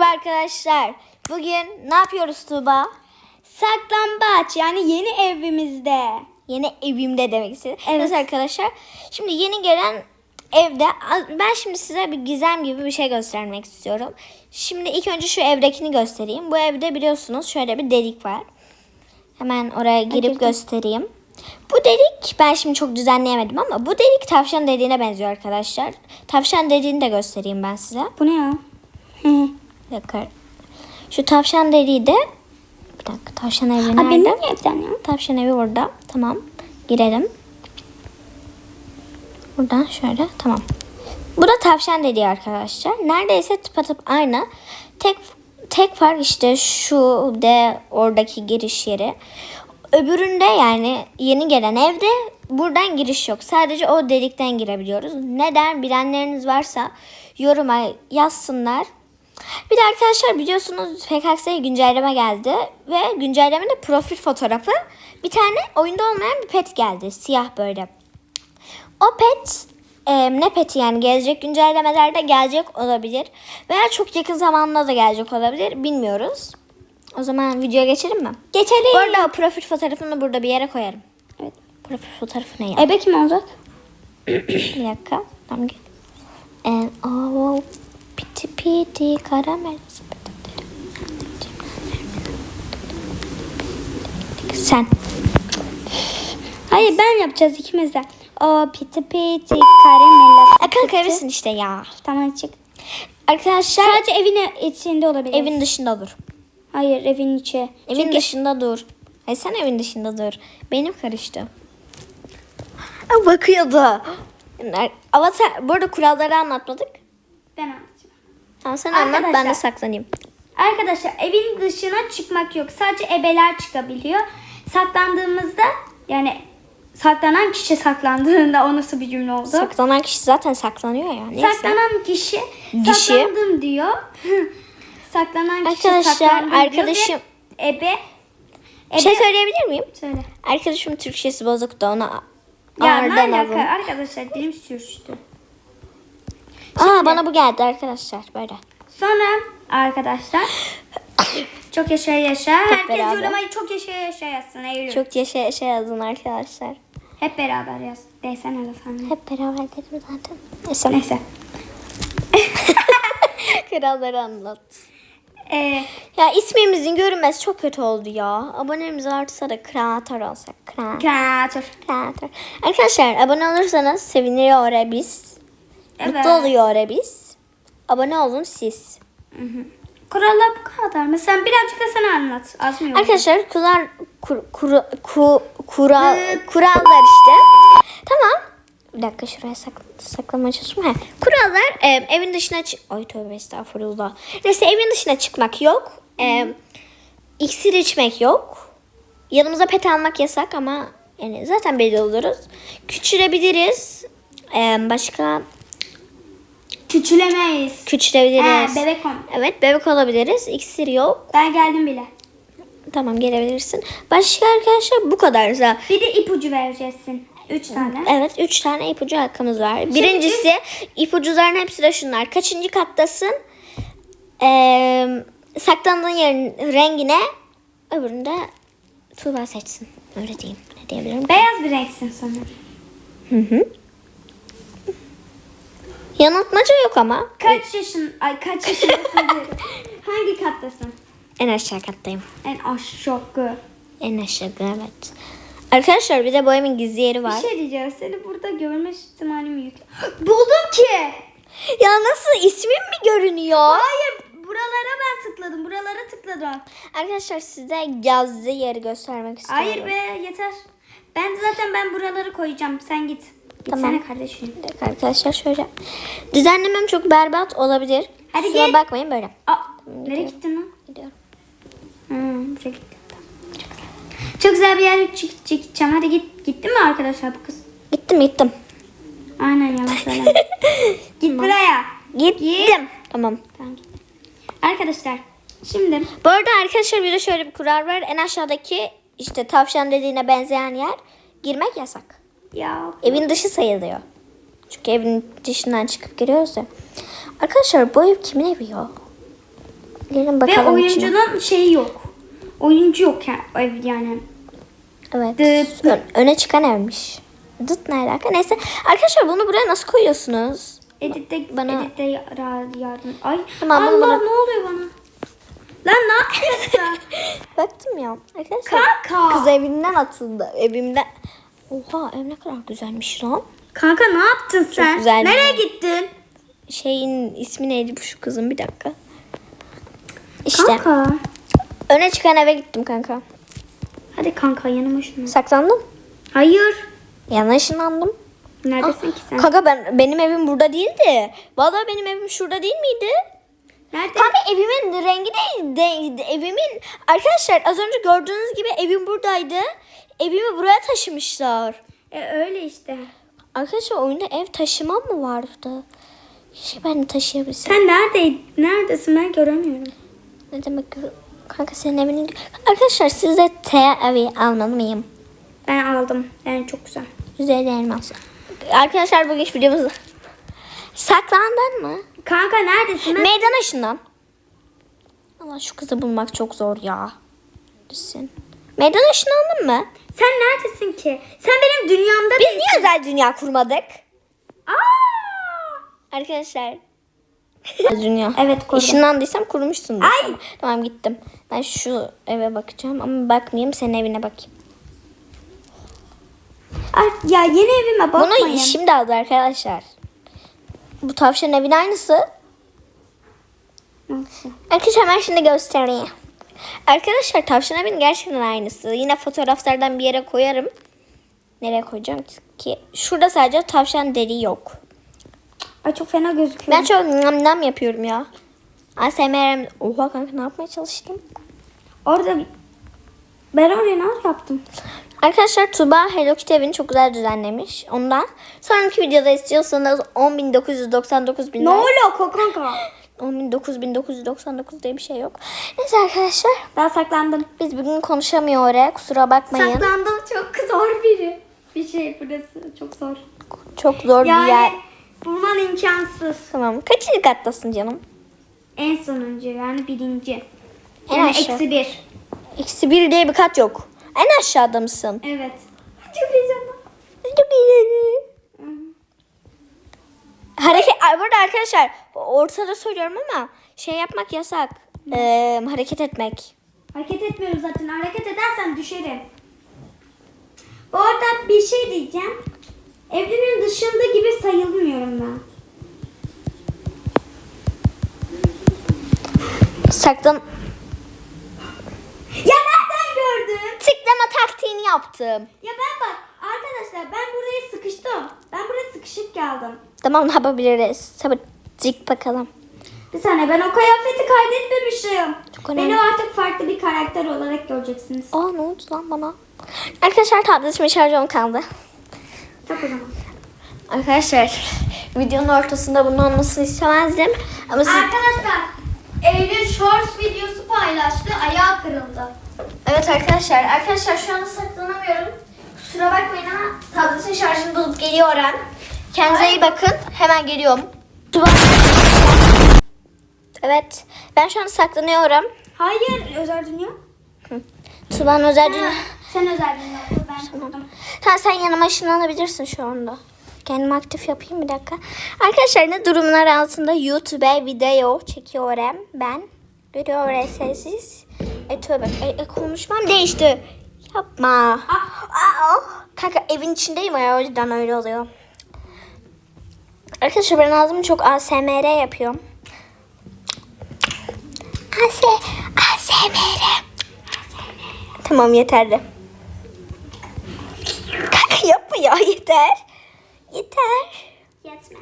Merhaba arkadaşlar. Bugün ne yapıyoruz Tuğba? Saklambaç yani yeni evimizde. Yeni evimde demek istedim. Evet. Evet arkadaşlar. Şimdi yeni gelen evde ben şimdi size bir gizem gibi bir şey göstermek istiyorum. Şimdi ilk önce şu evdekini göstereyim. Bu evde biliyorsunuz şöyle bir delik var. Hemen oraya girip girdim. göstereyim. Bu delik ben şimdi çok düzenleyemedim ama bu delik tavşan deliğine benziyor arkadaşlar. Tavşan deliğini de göstereyim ben size. Bu ne ya? Dakika. Şu tavşan deliği de bir dakika tavşan evi Aa, nerede? benim evden ya. Tavşan evi burada. Tamam. Girelim. Buradan şöyle. Tamam. Bu da tavşan deliği arkadaşlar. Neredeyse tıpatıp aynı. Tek tek fark işte şu de oradaki giriş yeri. Öbüründe yani yeni gelen evde buradan giriş yok. Sadece o delikten girebiliyoruz. Neden bilenleriniz varsa yoruma yazsınlar. Bir de arkadaşlar biliyorsunuz PKX'ye güncelleme geldi ve güncellemede profil fotoğrafı bir tane oyunda olmayan bir pet geldi. Siyah böyle. O pet e, ne peti yani gelecek güncellemelerde gelecek olabilir veya çok yakın zamanda da gelecek olabilir bilmiyoruz. O zaman videoya geçelim mi? Geçelim. Bu arada profil fotoğrafını burada bir yere koyarım. Evet. Profil fotoğrafı ne ya? Ebe kim olacak? bir dakika. Tamam gel. And oh, piti karamel. Sen. Hayır ben yapacağız ikimiz de. O piti piti karamella. Akıl karısın işte ya. Tamam çık. Arkadaşlar Sadece evin içinde olabilir. evin dışında dur. Hayır evin içi. Evin Çünkü- dışında dur. Hayır sen evin dışında dur. Benim karıştı. Bakıyordu. Avatar, bu arada kuralları anlatmadık. Ben anlatacağım. Tamam sen anlat ben de Arkadaşlar. saklanayım. Arkadaşlar evin dışına çıkmak yok. Sadece ebeler çıkabiliyor. Saklandığımızda yani saklanan kişi saklandığında o nasıl bir cümle oldu? Saklanan kişi zaten saklanıyor ya. Neyse. Saklanan kişi, Kişi. saklandım diyor. saklanan kişi Arkadaşlar, saklandım diyor arkadaşım- ve ebe Bir şey söyleyebilir miyim? söyle. Arkadaşım Türkçesi bozuk da ona Ya ne ağırdan alaka alın. arkadaşlar dilim sürçtü. Aa bana bu geldi arkadaşlar böyle. Sonra arkadaşlar çok yaşa yaşa. Herkes beraber. yorumayı çok yaşa yaşa yazsın Eylül. Çok yaşa yaşa yazın arkadaşlar. Hep beraber yaz. Desene de sen. Hep beraber dedim zaten. Neyse. Neyse. Kralları anlat. Ee, Ya ismimizin görünmesi çok kötü oldu ya. Abonemiz artsa da kreatör olsak. Kreatör. kreatör. Arkadaşlar abone olursanız seviniyor biz. Evet. Mutlu oluyor biz. Abone olun siz. Kurallar bu kadar mı? Sen birazcık da sen anlat. Az mı yok? Arkadaşlar kural kur, kuru- ku, kural kurallar işte. Tamam. Bir dakika şuraya sak, saklamaya çalışma. Kurallar e, evin dışına çık. Ay tövbe estağfurullah. Neyse evin dışına çıkmak yok. E, iksir içmek yok. Yanımıza pet almak yasak ama yani zaten belli oluruz. Küçülebiliriz. E, başka Küçülemeyiz. küçülebiliriz. He, bebek on. Evet bebek olabiliriz. İksir yok. Ben geldim bile. Tamam gelebilirsin. Başka arkadaşlar bu kadar. Bir de ipucu vereceksin. Üç tane. Evet 3 tane ipucu hakkımız var. Birincisi ipucuların hepsi de şunlar. Kaçıncı kattasın? Ee, saklandığın yerin rengine öbüründe Tuğba seçsin. Öyle diyeyim. Ne diyebilirim? Beyaz bir renksin sanırım. Hı hı. Yanıltmaca yok ama. Kaç yaşın, ay kaç yaşındasın. Hangi kattasın? En aşağı kattayım. En aşağı. En aşağı evet. Arkadaşlar bir de evin gizli yeri var. Bir şey diyeceğim. Seni burada görme ihtimalim yüksek. Buldum ki. Ya nasıl ismim mi görünüyor? Hayır. Buralara ben tıkladım. Buralara tıkladım. Arkadaşlar size yazdığı yeri göstermek istiyorum. Hayır be yeter. Ben zaten ben buraları koyacağım. Sen git. Gitsene Tamam. kardeşim. Bir dakika arkadaşlar şöyle. Düzenlemem çok berbat olabilir. Hadi Kusura gel. bakmayın böyle. Aa, nereye gittin lan? Gidiyorum. Hmm, buraya gittim. Tamam. Çok güzel bir yer çık çıkacağım. Hadi git. Gitti mi arkadaşlar bu kız? Gittim gittim. Aynen yalan söyleme. git buraya. Gittim. Tamam. Tamam git. Arkadaşlar şimdi Bu arada arkadaşlar bir de şöyle bir kural var. En aşağıdaki işte tavşan dediğine benzeyen yer girmek yasak. Ya Evin dışı sayılıyor. Çünkü evin dışından çıkıp giriyoruz ya. Arkadaşlar bu ev kimin evi ya? Gelin Ve bakalım. içine. oyuncunun şeyi yok. Oyuncu yok yani. ev yani. Evet. Dıt. Ö- öne çıkan evmiş. Dıt ne alaka? Neyse. Arkadaşlar bunu buraya nasıl koyuyorsunuz? Editte, Bana- editte yardım. Ay Tamam, Allah bana- ne oluyor bana? Lan ne yapıyorsun? Baktım ya. Arkadaşlar. Kanka. Kız evinden atıldı. Evimden. Oha ev ne kadar güzelmiş lan. Kanka ne yaptın sen? güzel. Nereye gittin? Şeyin ismi neydi bu şu kızın bir dakika. İşte Kanka. öne çıkan eve gittim kanka. Hadi kanka yanıma şunu. Saklandım. Hayır. Yana ışınlandım. Neredesin ki sen? Kanka ben benim evim burada değildi. Vallahi benim evim şurada değil miydi? Nerede? Kanka evimin rengi değil. De, de- evimin arkadaşlar az önce gördüğünüz gibi evim buradaydı. Evimi buraya taşımışlar. E, öyle işte. Arkadaşlar oyunda ev taşıma mı vardı? Şey ben taşıyabilsem. Sen neredeydin? Neredesin ben göremiyorum. Ne demek gör- Kanka senin evinin... Arkadaşlar size T evi almalı mıyım? Ben aldım. Yani çok güzel. Güzel elmas. Arkadaşlar bugün videomuz... Saklandın mı? Kanka neredesin? Ben... Meydan ışından. Allah şu kızı bulmak çok zor ya. Düşsün. Meydan ışınlandın mı? Sen neredesin ki? Sen benim dünyamda Biz değilsin. niye özel dünya kurmadık? Aa! Arkadaşlar. dünya. Evet, kurdum. Işınlandıysam kurmuşsundur. Ay! Tamam. tamam gittim. Ben şu eve bakacağım ama bakmayayım senin evine bakayım. Ay, ya yeni evime bakmayın. Bunu şimdi aldı arkadaşlar. Bu tavşan evin aynısı. Nasıl? Arkadaşlar ben şimdi göstereyim. Arkadaşlar tavşan evin gerçekten aynısı. Yine fotoğraflardan bir yere koyarım. Nereye koyacağım ki? Şurada sadece tavşan deri yok. Ay çok fena gözüküyor. Ben çok nam nam yapıyorum ya. ASMR. Oha kanka ne yapmaya çalıştım? Orada ben oraya ne yaptım? Arkadaşlar Tuba Hello Kitty evini çok güzel düzenlemiş. Ondan sonraki videoda istiyorsanız 10.999 bin Ne oluyor kanka? 10.9999 diye bir şey yok. Neyse arkadaşlar Ben saklandım. biz bugün konuşamıyor oraya kusura bakmayın. Saklandım çok zor biri. Bir şey burası çok zor. Çok zor bir yer. Yani bulman imkansız. Tamam. Kaçıncı kattasın canım? En sonuncu yani birinci. En Yani aşağı. eksi bir. Eksi bir diye bir kat yok. En aşağıda mısın? Evet. Çok heyecanlı. Çok iyi. Hareket, burada arkadaşlar ortada söylüyorum ama şey yapmak yasak. Ee, hareket etmek. Hareket etmiyorum zaten. Hareket edersen düşerim. Bu arada bir şey diyeceğim. Evrenin dışında gibi sayılmıyorum ben. Saklan. Ya nereden gördün? Tıklama taktiğini yaptım. Ya ben bak arkadaşlar ben buraya sıkıştım. Ben buraya sıkışık geldim. Tamam ne yapabiliriz? Sabırcık bakalım. Bir saniye ben o kıyafeti kaydetmemişim. Çok önemli. Beni artık farklı bir karakter olarak göreceksiniz. Aa ne oldu lan bana? Arkadaşlar tabletimin şarjım kaldı. Tak o zaman. Arkadaşlar videonun ortasında bunun olmasını istemezdim. Ama siz... Arkadaşlar Eylül Shorts videosu paylaştı. Ayağı kırıldı. Evet arkadaşlar. Arkadaşlar şu anda saklanamıyorum. Kusura bakmayın ama tabletin şarjını dolup geliyorum. Kendinize iyi bakın. Hemen geliyorum. Evet. Ben şu anda saklanıyorum. Hayır özel dünya. Tuba'nın özel dünya... Sen özel dünya. Ben. Tamam sen yanıma ışınlanabilirsin şu anda. Kendimi aktif yapayım bir dakika. Arkadaşlar ne durumlar altında YouTube'a video çekiyorum ben. Görüyor sessiz. E tövbe e, e, konuşmam değişti. Yapma. Aa, kanka evin içindeyim ya o yüzden öyle oluyor. Arkadaşlar ben ağzımı çok ASMR yapıyorum. AS, ASMR. Tamam yeterli. Kanka yapma ya yeter. Yeter. Yetmez.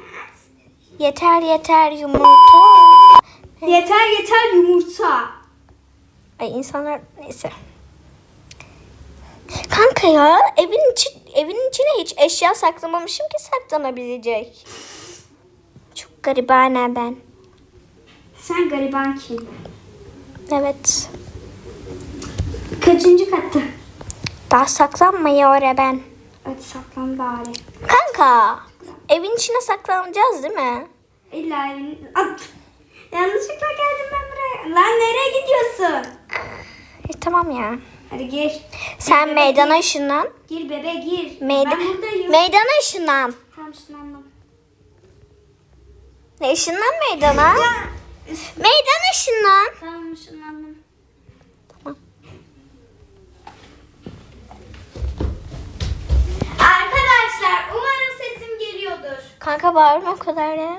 Yeter yeter yumurta. Yeter yeter yumurta. Ay insanlar neyse. Kanka ya evin içi, evin içine hiç eşya saklamamışım ki saklanabilecek. Garibane ben. Sen gariban kim? Evet. Kaçıncı katta? Daha saklanmıyor ben. Hadi saklan bari. Kanka evin içine saklanacağız değil mi? İlla evin... At. Yanlışlıkla geldim ben buraya. Lan nereye gidiyorsun? E, tamam ya. Hadi gir. Sen meydana ışınlan. Gir bebe gir. Meydan, Ben buradayım. meydana ışınlan. Tamam. Ne ışınlan meydana? Meydana ışınlan. Tamam ışınlandım. Arkadaşlar umarım sesim geliyordur. Kanka bağırma o kadar ya.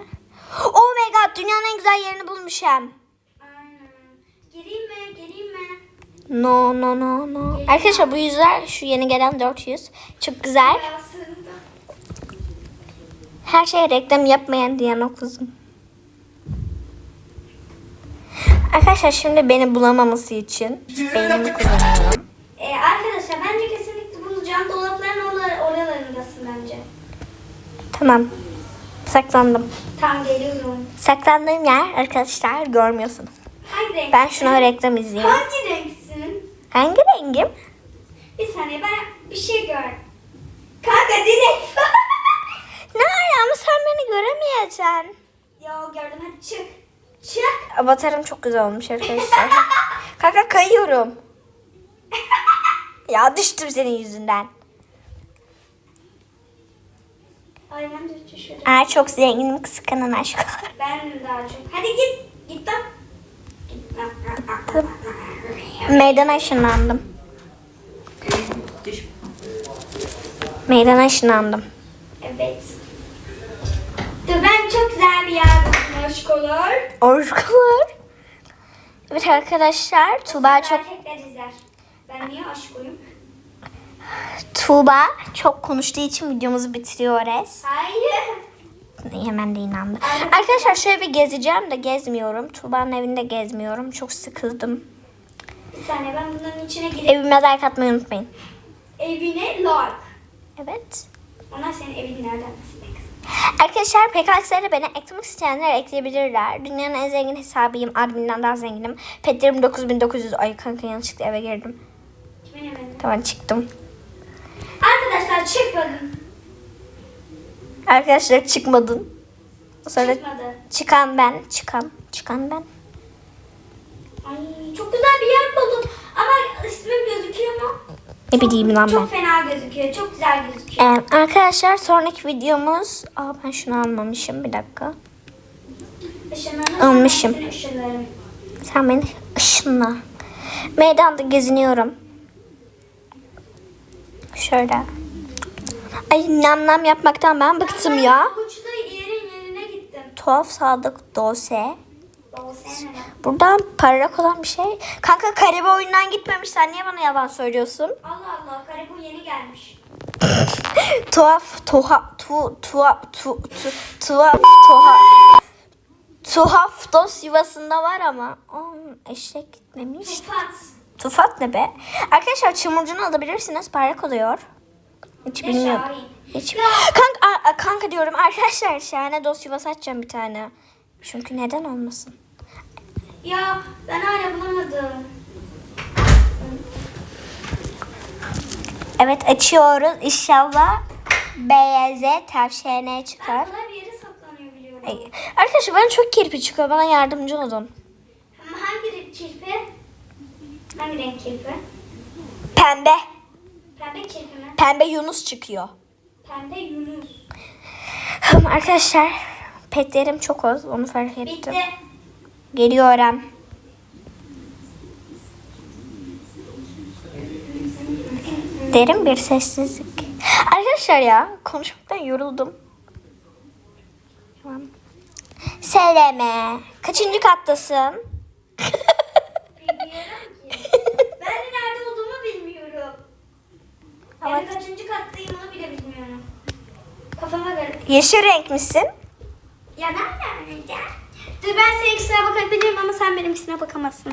Oh my god dünyanın en güzel yerini bulmuşum. Aynen. Geleyim mi? Geleyim mi? No no no no. Arkadaşlar bu yüzler şu yeni gelen 400. Çok güzel. Aslında. Her şeye reklam yapmayan diyen o kızım. Arkadaşlar şimdi beni bulamaması için beynimi kullanıyorum. Ee, arkadaşlar bence kesinlikle bulacağım. Dolapların oralar- oralarındasın bence. Tamam. Saklandım. Tam geliyorum. Saklandığım yer arkadaşlar görmüyorsunuz. Hangi renk? Ben şuna reklam izleyeyim. Hangi renksin? Hangi rengim? Bir saniye ben bir şey gör. Kanka direkt. Ne var ama sen beni göremeyeceksin. Yo gördüm hadi çık. Çık. Avatarım çok güzel olmuş arkadaşlar. Kanka kayıyorum. Ya düştüm senin yüzünden. Ay ben de düşürdüm. Eğer çok zenginim kıskanan aşk. Ben daha çok. Hadi git. Git lan. Git lan. Meydana ışınlandım. Meydana ışınlandım. Buldum aşkolar. Orkular. Evet arkadaşlar Tuğba çok Erkekler izler. Ben niye aşkoyum? Tuğba çok konuştuğu için videomuzu bitiriyoruz. Hayır. Hemen de inandı. Arkadaşlar şöyle bir gezeceğim de gezmiyorum. Tuğba'nın evinde gezmiyorum. Çok sıkıldım. Bir saniye ben bunların içine gireyim. Evime like atmayı unutmayın. Evine like. Evet. Onlar senin evini nereden? Arkadaşlar PKX'lere beni eklemek isteyenler ekleyebilirler. Dünyanın en zengin hesabıyım. Admin'den daha zenginim. Petlerim 9900. Ay kanka yanlışlıkla eve girdim. Tamam çıktım. Arkadaşlar çıkmadın. Arkadaşlar çıkmadın. Sonra Çıkmadı. çıkan ben. Çıkan. Çıkan ben. Ay çok güzel bir yer buldum. Ama ismim gözüküyor mu? Ne bileyim lan ben. Çok fena gözüküyor. Çok güzel gözüküyor. Ee, arkadaşlar sonraki videomuz... Aa ben şunu almamışım. Bir dakika. Işınlarını Almışım. sen beni ışınla. Meydanda geziniyorum. Şöyle. Ay nam nam yapmaktan ben bıktım ya. Uçta yerin yerine gittim. Tuhaf sadık dose. Sen ne? Buradan parlak olan bir şey. Kanka karibe oyundan gitmemiş. Sen niye bana yalan söylüyorsun? Allah Allah Karibu yeni gelmiş. Tuhaf, tuha, tu, tuhaf, tu, tu, tuhaf, tuhaf. Tuhaf dos yuvasında var ama. Aa, eşek gitmemiş. Tufat. Tufat ne be? Arkadaşlar çamurcunu alabilirsiniz. Parlak oluyor. Hiç bilmiyorum. Hiç. Kanka, a- a- kanka diyorum arkadaşlar şahane dos yuvası açacağım bir tane. Çünkü neden olmasın? Ya ben hala bulamadım. Evet açıyoruz. İnşallah BYZ tavşene çıkar. Arkada bir yere saklanıyor biliyorum. Ay, Arkadaşlar bana çok kirpi çıkıyor. Bana yardımcı olun. Hangi renk kirpi? Hangi renk kirpi? Pembe. Pembe kirpi mi? Pembe Yunus çıkıyor. Pembe Yunus. Arkadaşlar petlerim çok az. Onu fark ettim. Bitti. Geliyorum. Derin bir sessizlik. Arkadaşlar ya konuşmaktan yoruldum. Tamam. Seleme. Kaçıncı kattasın? Bilmiyorum ki. Ben de nerede olduğumu bilmiyorum. Ben Evet. kaçıncı kattayım onu bile bilmiyorum. Kafama göre. Yeşil renk misin? Ya bileceğim? Dur ben seninkisine bakabilirim ama sen benimkisine bakamazsın.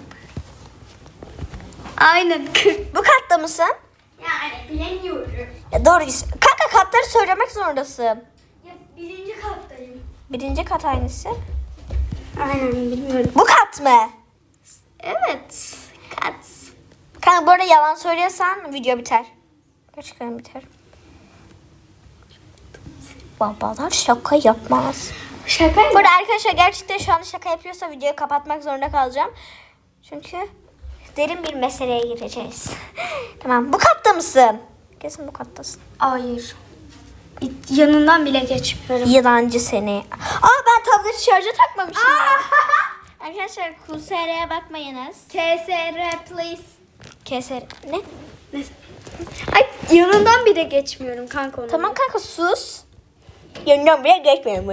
Aynen. Bu katta mısın? yani bilemiyorum. Ya doğru. Kanka katları söylemek zorundasın. Ya birinci kattayım. Birinci kat hangisi? Aynen bilmiyorum. Bu kat mı? Evet. Kat. Kanka bu arada yalan söylüyorsan video biter. Gerçekten biter. Babalar şaka yapmaz. Şaka mı? Burada arkadaşlar gerçekten şu anda şaka yapıyorsa videoyu kapatmak zorunda kalacağım. Çünkü derin bir meseleye gireceğiz. tamam bu katta mısın? Kesin bu kattasın. Hayır. Yanından bile geçmiyorum. Yılancı seni. Aa ben tableti şarja takmamışım. Arkadaşlar QSR'ye bakmayınız. KSR please. Keser. Ne? Ay yanından bile geçmiyorum kanka onun. Tamam kanka sus. Yanından bile geçmiyorum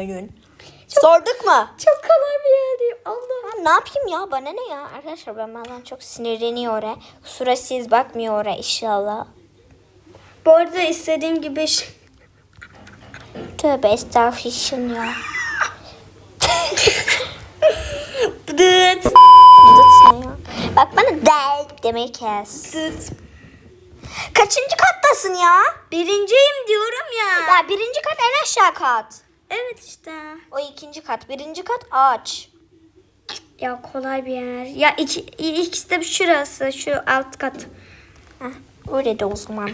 bunun. Sorduk mu? Çok kolay bir yer değil. Allah. Ha, ne yapayım ya bana ne ya? Arkadaşlar ben bazen çok sinirleniyor oraya. Kusura siz bakmıyor oraya inşallah. Bu arada istediğim gibi Tövbe estağfurullah ya. Dıt. Dıt ne ya? Bak bana del demeyi kes. Dıt. Kaçıncı kattasın ya? Birinciyim diyorum ya. Ya birinci kat en aşağı kat. Evet işte. O ikinci kat. Birinci kat ağaç. Ya kolay bir yer. Ya iki, ikisi de şurası. Şu alt kat. Heh, öyle de o zaman.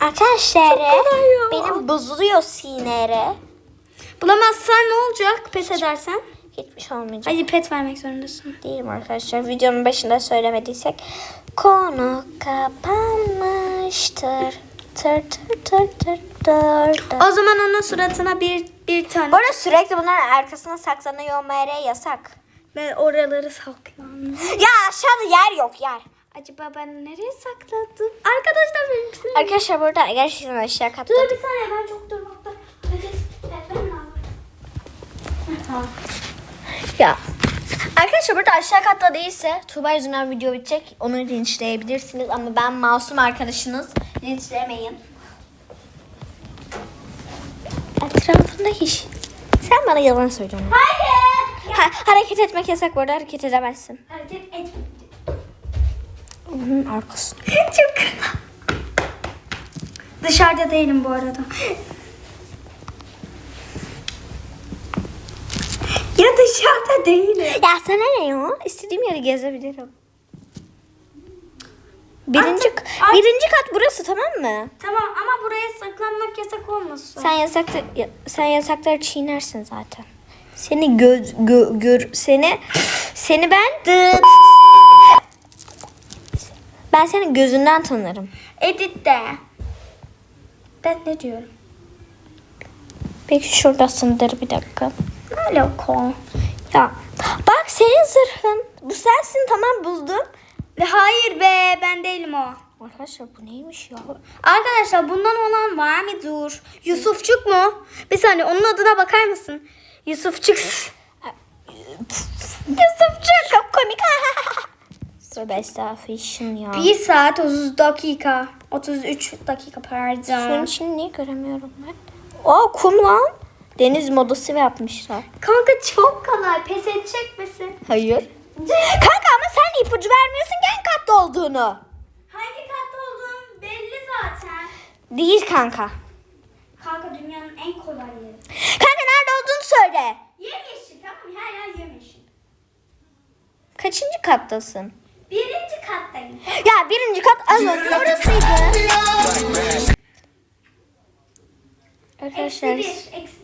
Arkadaşlar benim bozuluyor sinere. Bulamazsan ne olacak? Pes edersen. Hiçbir şey olmayacak. Hadi pet vermek zorundasın. Değilim arkadaşlar. Videonun başında söylemediysek. Konu kapanmıştır. Tır tır tır tır tır tır. O zaman onun suratına bir bir tane. Bu arada sürekli bunların arkasına saklanıyor MR yasak. Ben oraları saklandım. Ya aşağıda yer yok yer. Acaba ben nereye sakladım? Arkadaşlar benimkisi. Arkadaşlar burada gerçekten aşağı katta. Dur bir saniye ben çok durmakta. Tamam. Ya. Arkadaşlar burada aşağı katta değilse Tuğba yüzünden video bitecek. Onu linçleyebilirsiniz ama ben masum arkadaşınız. Linçlemeyin. Etrafında hiç. Sen bana yalan söylüyorsun. Hayır. Ha, hareket etmek yasak bu arada hareket edemezsin. Hareket etme. Onun arkası. çok. Dışarıda değilim bu arada. Ya dışarıda değilim. Ya sana ne ya? İstediğim yeri gezebilirim. Birinci, Artık- artık- birinci kat burası tamam mı? Tamam ama buraya saklanmak yasak olmasın. Sen yasakta ya- sen yasakları çiğnersin zaten. Seni göz gö, gör seni seni ben dıt. Ben senin gözünden tanırım. Editte. Ben ne diyorum? Peki şuradasındır bir dakika. Alaka. Ya bak senin zırhın. Bu sensin tamam buldum. Hayır be ben değilim o. Arkadaşlar bu neymiş ya? Arkadaşlar bundan olan var mı? Dur. Yusufçuk mu? Bir saniye onun adına bakar mısın? Yusufçuk. Yusufçuk. Çok komik. Tövbe estağfurullah ya. 1 saat 30 dakika. 33 dakika pardon. içini niye göremiyorum ben? Aa kum lan. Deniz modası yapmışlar. Kanka çok kolay. Pes edecek misin? Hayır. Kanka ama sen ipucu vermiyorsun ki en katta olduğunu. Hangi katta olduğum belli zaten. Değil kanka. Kanka dünyanın en kolay yeri. Kanka nerede olduğunu söyle. Yemyeşil tamam mı? Her yer yemyeşil. Kaçıncı kattasın? Birinci kattayım. Ya birinci kat az önce orasıydı. Eksi Arkadaşlar. bir. Eksi.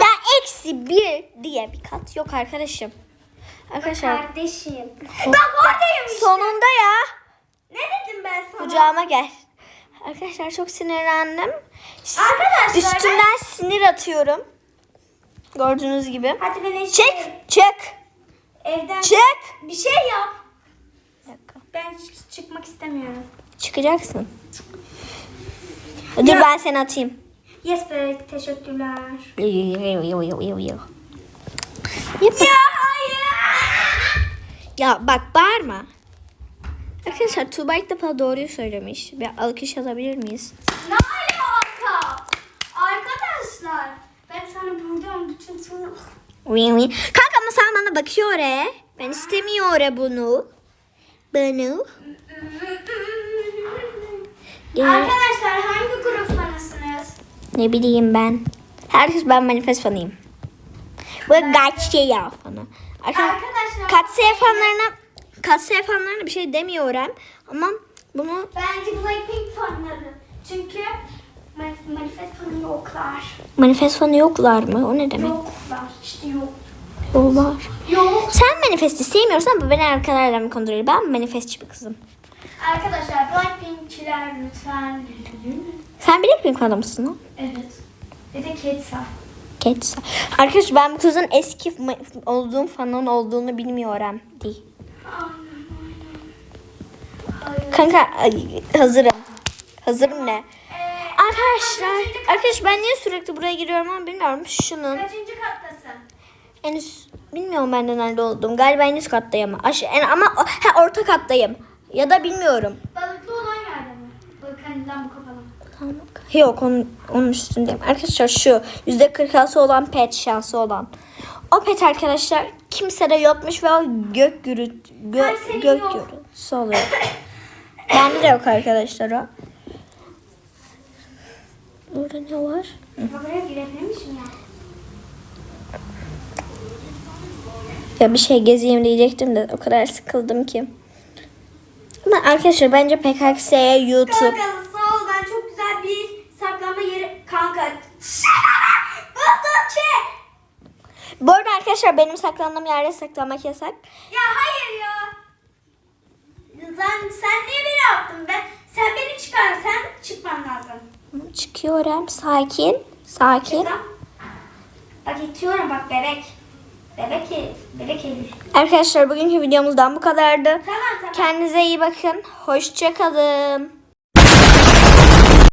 Ya eksi bir diye bir kat yok arkadaşım. Arkadaşlar. Kardeşim. Bak oradayım işte. Sonunda ya. Ne dedim ben sana? Kucağıma gel. Arkadaşlar çok sinirlendim. Arkadaşlar, Üstümden sinir atıyorum. Gördüğünüz gibi. Hadi beni Çek, çek, Evden çek. bir şey yap. Dakika. Ben çık- çıkmak istemiyorum. Çıkacaksın. Dur ben seni atayım. Yes be teşekkürler. Yap. Ya hayır. Ya bak bağırma. Arkadaşlar Tuğba ilk defa doğruyu söylemiş. Bir alkış alabilir miyiz? Ne alaka? Arkadaşlar. Ben sana buradan bütün soru... Kanka ama sen bana bakıyor oraya. Ben istemiyor oraya bunu. Bunu. Arkadaşlar hangi grup fanısınız? ne bileyim ben. Herkes ben manifest fanıyım. Bu Gatche ya fanı. Arkadaşlar, Arkadaşlar- Katse fanlarına Katse fanlarına bir şey demiyorum. Ama bunu Bence Blackpink fanları. Çünkü Manif- Manifestonun yoklar. Manifestonun yoklar mı? O ne demek? Yoklar. İşte yok. Yoklar. Yok. Sen manifesti sevmiyorsan bu beni arkalarla mı kandırıyor? Ben manifestçi bir kızım. Arkadaşlar Blackpink'çiler lütfen. Sen Blackpink adamısın ha? Evet. Bir de Ketsa. Geç. Arkadaş ben bu kızın eski olduğum fanın olduğunu bilmiyorum. Değil. Kanka hazırım. Hazırım ne? Arkadaşlar, arkadaş ben niye sürekli buraya giriyorum ama bilmiyorum. Şunun Kaçıncı kattasın? en üst, bilmiyorum ben de nerede olduğum. Galiba en üst kattayım. Aşağı, en, ama ha, orta kattayım. Ya da bilmiyorum. Balıklı olan yerde mi? Balık hani lambu kapalı. Tamam. Yok onun, onun üstündeyim. Arkadaşlar şu yüzde kırkası olan pet şansı olan. O pet arkadaşlar kimsede yokmuş ve o gök gürültü gö, senin gök gürültüsü oluyor. Bende de yok arkadaşlar o. Burada ne var? Buraya girebilmişim ya. Ya bir şey gezeyim diyecektim de o kadar sıkıldım ki. Ama arkadaşlar bence PKX'ye YouTube. Kanka sağ ol ben çok güzel bir saklanma yeri kanka. Fotoğrafçı. Bu arada arkadaşlar benim saklandığım yerde saklanmak yasak. Ya hayır ya. Sen, sen niye beni attın be? Sen beni çıkar sen çıkman lazım. Çıkıyorum. Sakin. Sakin. Çıkam. Bak itiyorum bak bebek. Bebek. Bebek Elif. Arkadaşlar bugünkü videomuzdan bu kadardı. Tamam tamam. Kendinize iyi bakın. Hoşçakalın.